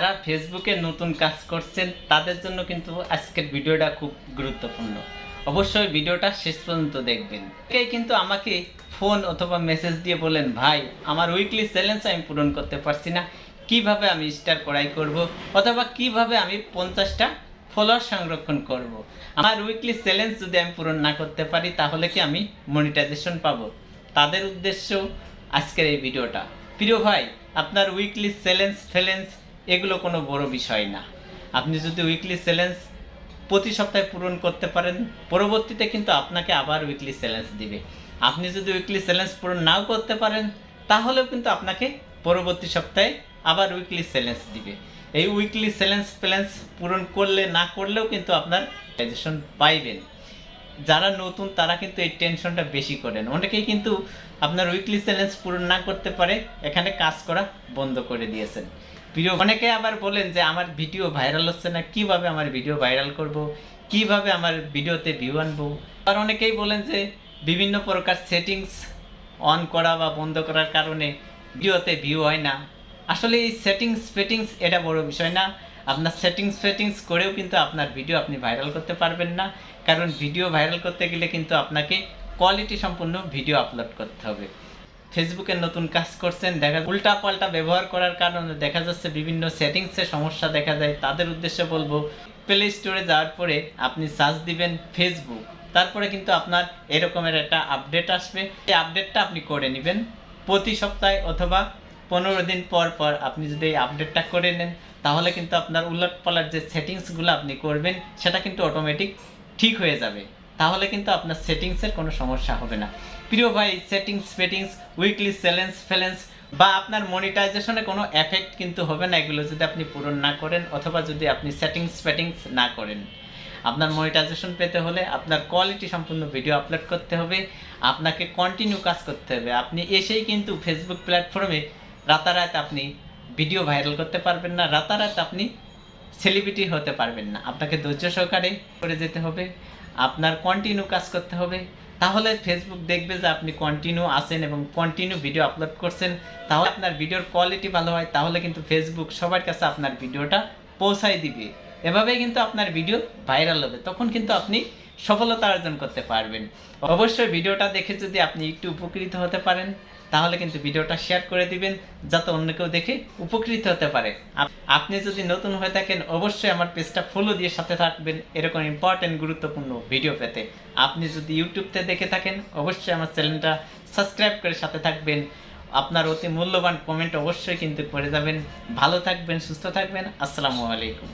যারা ফেসবুকে নতুন কাজ করছেন, তাদের জন্য কিন্তু আজকের ভিডিওটা খুব গুরুত্বপূর্ণ। অবশ্যই ভিডিওটা শেষ পর্যন্ত দেখবেন। কেই কিন্তু আমাকে ফোন অথবা মেসেজ দিয়ে বলেন, ভাই, আমার উইকলি চ্যালেঞ্জ আমি পূরণ করতে পারছি না। কীভাবে আমি স্টার করাই করব? অথবা কীভাবে আমি পঞ্চাশটা ফলোয়ার সংরক্ষণ করব। আমার উইকলি চ্যালেঞ্জ যদি আমি পূরণ না করতে পারি, তাহলে কি আমি মনিটাইজেশন পাবো? তাদের উদ্দেশ্য আজকের এই ভিডিওটা। প্রিয় ভাই, আপনার উইকলি চ্যালেঞ্জ ফ্যালেঞ্জ এগুলো কোনো বড় বিষয় না। আপনি যদি উইকলি চ্যালেঞ্জ প্রতি সপ্তাহে পূরণ করতে পারেন, পরবর্তীতে কিন্তু আপনাকে আবার উইকলি চ্যালেঞ্জ দিবে। আপনি যদি উইকলি চ্যালেঞ্জ পূরণ নাও করতে পারেন, তাহলেও কিন্তু আপনাকে পরবর্তী সপ্তাহে আবার উইকলি চ্যালেঞ্জ দিবে। এই উইকলি চ্যালেঞ্জ প্যালেঞ্জ পূরণ করলে না করলেও কিন্তু আপনার সাজেশন পাইবেন। যারা নতুন, তারা কিন্তু এই টেনশনটা বেশি করেন। অনেকেই কিন্তু আপনার উইকলি চ্যালেঞ্জ পূরণ না করতে পারে, এখানে কাজ করা বন্ধ করে দিয়েছেন। প্রিয়, অনেকে আবার বলেন যে আমার ভিডিও ভাইরাল হচ্ছে না, কীভাবে আমার ভিডিও ভাইরাল করব? কীভাবে আমার ভিডিওতে ভিউ আনব? আর অনেকেই বলেন যে বিভিন্ন প্রকার সেটিংস অন করা বা বন্ধ করার কারণে ভিডিওতে ভিউ হয় না। আসলে এই সেটিংস ফেটিংস এটা বড় বিষয় না। আপনার সেটিংস ফেটিংস করেও কিন্তু আপনার ভিডিও আপনি ভাইরাল করতে পারবেন না। কারণ ভিডিও ভাইরাল করতে গেলে কিন্তু আপনাকে কোয়ালিটি সম্পূর্ণ ভিডিও আপলোড করতে হবে। ফেসবুকে নতুন কাজ করছেন, দেখা উল্টা পাল্টা ব্যবহার করার কারণে দেখা যাচ্ছে বিভিন্ন সেটিংসে সমস্যা দেখা যায়। তাদের উদ্দেশ্যে বলব প্লে স্টোরে যাওয়ার পরে আপনি সার্চ দিবেন ফেসবুক তারপরে কিন্তু আপনার এরকমের একটা আপডেট আসবে। এই আপডেটটা আপনি করে নেবেন। প্রতি সপ্তাহে অথবা পনেরো দিন পর পর আপনি যদি এই আপডেটটা করে নেন, তাহলে কিন্তু আপনার উলট পালট যে সেটিংসগুলো আপনি করবেন, সেটা কিন্তু অটোমেটিক ঠিক হয়ে যাবে। তাহলে কিন্তু আপনার সেটিংসের কোনো সমস্যা হবে না। প্রিয় ভাই, সেটিংস, ফেটিংস উইকলি চ্যালেঞ্জ ফ্যালেন্স বা আপনার মনিটাইজেশনে কোনো এফেক্ট কিন্তু হবে না। এগুলো যদি আপনি পূরণ না করেন অথবা যদি আপনি সেটিংস ফেটিংস না করেন। আপনার মনিটাইজেশন পেতে হলে আপনার কোয়ালিটি সম্পূর্ণ ভিডিও আপলোড করতে হবে। আপনাকে কন্টিনিউ কাজ করতে হবে। আপনি এসেই কিন্তু ফেসবুক প্ল্যাটফর্মে রাতারাত আপনি ভিডিও ভাইরাল করতে পারবেন না। রাতারাত আপনি সেলিব্রিটি হতে পারবেন না। আপনাকে ধৈর্য সহকারে করে যেতে হবে। আপনার কন্টিনিউ কাজ করতে হবে। তাহলে ফেসবুক দেখবে যে আপনি কন্টিনিউ আসেন এবং কন্টিনিউ ভিডিও আপলোড করছেন। তাহলে আপনার ভিডিওর কোয়ালিটি ভালো হয়, তাহলে কিন্তু ফেসবুক সবার কাছে আপনার ভিডিওটা পৌঁছায় দিবে। এভাবেই কিন্তু আপনার ভিডিও ভাইরাল হবে। তখন কিন্তু আপনি সফলতা অর্জন করতে পারবেন। অবশ্যই ভিডিওটা দেখে যদি আপনি একটু উপকৃত হতে পারেন, তাহলে কিন্তু ভিডিওটা শেয়ার করে দিবেন, যাতে অন্য কেউ দেখে উপকৃত হতে পারে। আপনি যদি নতুন হয়ে থাকেন, অবশ্যই আমার পেজটা ফলো দিয়ে সাথে থাকবেন। এরকম ইম্পর্টেন্ট গুরুত্বপূর্ণ ভিডিও পেতে। আপনি যদি ইউটিউবতে দেখে থাকেন, অবশ্যই আমার চ্যানেলটা সাবস্ক্রাইব করে সাথে থাকবেন। আপনার অতি মূল্যবান কমেন্ট অবশ্যই কিন্তু করে যাবেন। ভালো থাকবেন, সুস্থ থাকবেন। আসসালামু আলাইকুম।